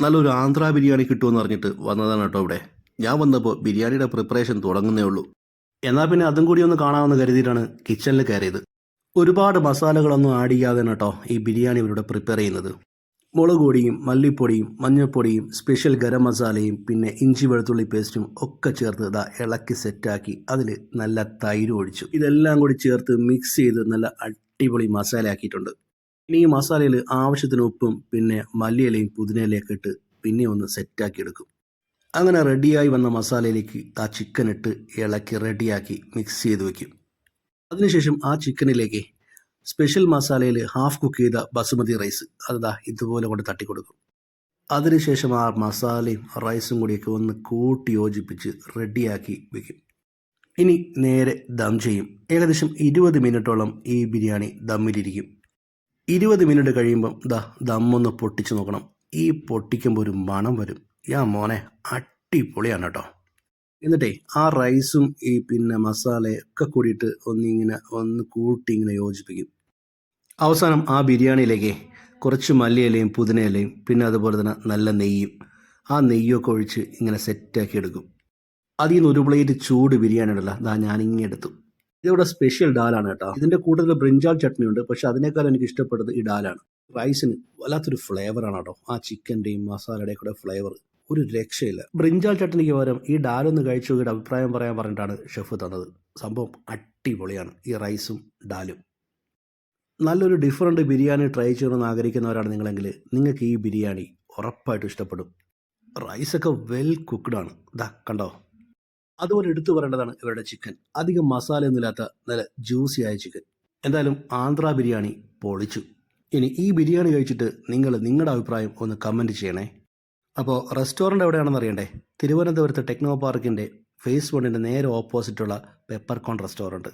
നല്ലൊരു ആന്ധ്ര ബിരിയാണി കിട്ടുമെന്ന് അറിഞ്ഞിട്ട് വന്നതാണ് കേട്ടോ ഇവിടെ. ഞാൻ വന്നപ്പോൾ ബിരിയാണിയുടെ പ്രിപ്പറേഷൻ തുടങ്ങുന്നേ ഉള്ളൂ. എന്നാൽ പിന്നെ അതും കൂടി ഒന്ന് കാണാമെന്ന് കരുതിയിട്ടാണ് കിച്ചണിൽ കയറിയത്. ഒരുപാട് മസാലകളൊന്നും ആഡ് ചെയ്യാതെ കേട്ടോ ഈ ബിരിയാണി ഇവരുടെ പ്രിപ്പയർ ചെയ്യുന്നത്. മുളക് പൊടിയും മല്ലിപ്പൊടിയും മഞ്ഞൾപ്പൊടിയും സ്പെഷ്യൽ ഗരം മസാലയും പിന്നെ ഇഞ്ചി വെളുത്തുള്ളി പേസ്റ്റും ഒക്കെ ചേർത്ത് ഇതാ ഇളക്കി സെറ്റാക്കി അതിൽ നല്ല തൈര് ഒഴിച്ചു. ഇതെല്ലാം കൂടി ചേർത്ത് മിക്സ് ചെയ്ത് നല്ല അടിപൊളി മസാല ആക്കിയിട്ടുണ്ട് ഇനി ഈ മസാലയിൽ ആവശ്യത്തിന് ഉപ്പും പിന്നെ മല്ലിയിലയും പുതിനയിലയൊക്കെ ഇട്ട് പിന്നെ ഒന്ന് സെറ്റാക്കി എടുക്കും അങ്ങനെ റെഡിയായി വന്ന മസാലയിലേക്ക് ആ ചിക്കൻ ഇട്ട് ഇളക്കി റെഡിയാക്കി മിക്സ് ചെയ്ത് വെക്കും. അതിനുശേഷം ആ ചിക്കനിലേക്ക് സ്പെഷ്യൽ മസാലയിൽ ഹാഫ് കുക്ക് ചെയ്ത ബസുമതി റൈസ് അതാ ഇതുപോലെ കൊണ്ട് തട്ടിക്കൊടുക്കും. അതിനുശേഷം ആ മസാലയും റൈസും കൂടിയൊക്കെ ഒന്ന് കൂട്ടി യോജിപ്പിച്ച് റെഡിയാക്കി വെക്കും. ഇനി നേരെ ദം ചെയ്യും. ഏകദേശം ഇരുപത് മിനിറ്റോളം ഈ ബിരിയാണി ദമ്മിലിരിക്കും. ഇരുപത് മിനിറ്റ് കഴിയുമ്പം ദാ ദമ്മൊന്ന് പൊട്ടിച്ച് നോക്കണം. ഈ പൊട്ടിക്കുമ്പോൾ ഒരു മണം വരും. യാ മോനെ അടിപൊളിയാണ് കേട്ടോ എന്നിട്ടേ ആ റൈസും ഈ പിന്നെ മസാല ഒക്കെ കൂടിയിട്ട് ഒന്നിങ്ങനെ ഒന്ന് കൂട്ടി ഇങ്ങനെ യോജിപ്പിക്കും. അവസാനം ആ ബിരിയാണിയിലേക്ക് കുറച്ച് മല്ലിയിലയും പുതിനയിലയും പിന്നെ അതുപോലെ തന്നെ നല്ല നെയ്യും ആ നെയ്യൊക്കെ ഒഴിച്ച് ഇങ്ങനെ സെറ്റാക്കി എടുക്കും. അതിൽ നിന്ന് ഒരു പ്ലേറ്റ് ചൂട് ബിരിയാണി ഉണ്ടല്ലോ അതാ ഞാനിങ്ങനെ എടുത്തു. ഇതിവിടെ സ്പെഷ്യൽ ഡാലാണ് കേട്ടോ. ഇതിന്റെ കൂട്ടത്തിൽ ബ്രിഞ്ചാൾ ചട്നി ഉണ്ട്. പക്ഷെ അതിനേക്കാൾ എനിക്ക് ഇഷ്ടപ്പെട്ടത് ഈ ഡാലാണ്. റൈസിന് വല്ലാത്തൊരു ഫ്ലേവറാണ് കേട്ടോ. ആ ചിക്കന്റെയും മസാലയുടെയും കൂടെ ഫ്ലേവർ ഒരു രക്ഷയില്ല. ബ്രിഞ്ചാൾ ചട്നിക്ക് പകരം ഈ ഡാലൊന്ന് കഴിച്ചു നോക്കിയിട്ട് അഭിപ്രായം പറയാൻ പറഞ്ഞിട്ടാണ് ഷെഫ് തന്നത്. സംഭവം അടിപൊളിയാണ്. ഈ റൈസും ഡാലും. നല്ലൊരു ഡിഫറെന്റ് ബിരിയാണി ട്രൈ ചെയ്യണമെന്ന് ആഗ്രഹിക്കുന്നവരാണ് നിങ്ങളെങ്കിൽ നിങ്ങൾക്ക് ഈ ബിരിയാണി ഉറപ്പായിട്ടും ഇഷ്ടപ്പെടും. റൈസൊക്കെ വെൽ കുക്ക്ഡാണ് ഇതാ കണ്ടോ? അതുപോലെ എടുത്തു പറയേണ്ടതാണ് ഇവരുടെ ചിക്കൻ അധികം മസാലയൊന്നുമില്ലാത്ത നല്ല ജ്യൂസി ആയ ചിക്കൻ എന്തായാലും ആന്ധ്ര ബിരിയാണി പൊളിച്ചു. ഇനി ഈ ബിരിയാണി കഴിച്ചിട്ട് നിങ്ങൾ നിങ്ങളുടെ അഭിപ്രായം ഒന്ന് കമന്റ് ചെയ്യണേ. അപ്പോൾ റെസ്റ്റോറന്റ് എവിടെയാണെന്ന് അറിയണ്ടേ? തിരുവനന്തപുരത്ത് ടെക്നോ പാർക്കിന്റെ ഫേസ് വണ്ണിന്റെ നേരെ ഓപ്പോസിറ്റുള്ള പെപ്പർകോൺ റെസ്റ്റോറന്റ്